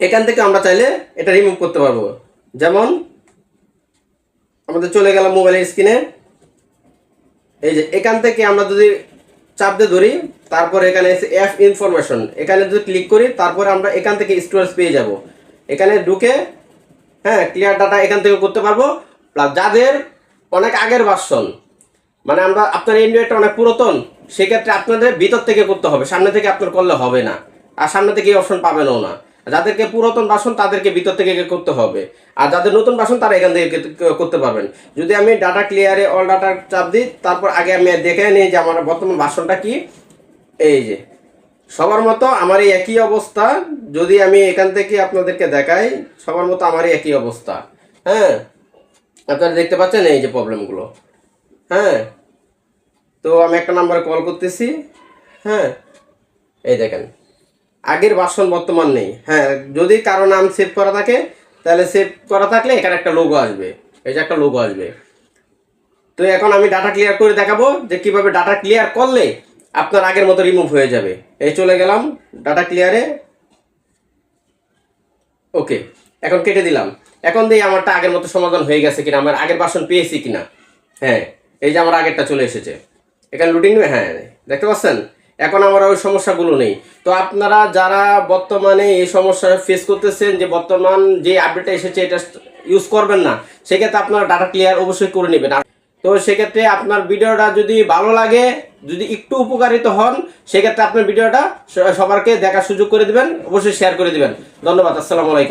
এখান থেকে আমরা চাইলে এটা রিমুভ করতে পারব। যেমন, আমাদের চলে গেলাম মোবাইলের স্ক্রিনে এই যে, এখান থেকে আমরা যদি চাপ দিয়ে ধরি, তারপরে এখানে এসে অ্যাপ ইনফরমেশন এখানে যদি ক্লিক করি, তারপরে আমরা এখান থেকে স্টোরেজ পেয়ে যাব। এখানে ঢুকে হ্যাঁ ক্লিয়ার ডাটা এখান থেকে করতে পারব। প্লাস যাদের অনেক আগের ভার্সন মানে আমরা, আপনার ইন্ডিয়াটা অনেক পুরাতন, সেক্ষেত্রে আপনাদের ভিতর থেকে করতে হবে। সামনে থেকে আপনার করলে হবে না। আর সামনে থেকে এই অপশন পাবেনও না। যাদেরকে পুরাতন বাসন তাদেরকে ভিতর থেকে করতে হবে। আর যাদের নতুন বাসন তারা এখান থেকে করতে পারবেন। যদি আমি ডাটা ক্লিয়ারে অল ডাটা চাপ দিই, তারপর আগে আমি দেখে নিই যে আমার বর্তমান বাসনটা কি। এই যে, সবার মতো আমার একই অবস্থা, যদি আমি এখান থেকে আপনাদেরকে দেখাই, সবার মতো আমার একই অবস্থা। হ্যাঁ আপনারা দেখতে পাচ্ছেন এই যে প্রবলেমগুলো হ্যাঁ তো আমি একটা নাম্বারে কল করতেছি। হ্যাঁ এই দেখেন। আগের বাসন বর্তমান নেই। হ্যাঁ যদি কারও নাম সেভ করা থাকে, তাহলে সেভ করা থাকলে এখানে একটা লোগো আসবে। এই যে একটা লোগো আসবে। তো এখন আমি ডাটা ক্লিয়ার করে দেখাবো যে কীভাবে ডাটা ক্লিয়ার করলে আপনার আগের মতো রিমুভ হয়ে যাবে। এই চলে গেলাম ডাটা ক্লিয়ারে ওকে এখন কেটে দিলাম। এখন দিয়ে আমারটা আগের মতো সমাধান হয়ে গেছে কিনা, আমার আগের বাসন পেয়েছি কিনা। হ্যাঁ এই যে আমার আগেরটা চলে এসেছে। এখানে লুটিং হ্যাঁ দেখতে পাচ্ছেন? এখন আমার ওই সমস্যাগুলো নেই। তো আপনারা যারা বর্তমানে এই সমস্যা ফেস করতেছেন, যে বর্তমান যে আপডেটটা এসেছে এটা ইউজ করবেন না, সেক্ষেত্রে আপনারা ডাটা ক্লিয়ার অবশ্যই করে নেবেন। তো সেক্ষেত্রে আপনার ভিডিওটা যদি ভালো লাগে, যদি একটু উপকারিত হন, সেক্ষেত্রে আপনার ভিডিওটা সবারকে দেখার সুযোগ করে দিবেন, অবশ্যই শেয়ার করে দিবেন। ধন্যবাদ, আসসালামু আলাইকুম।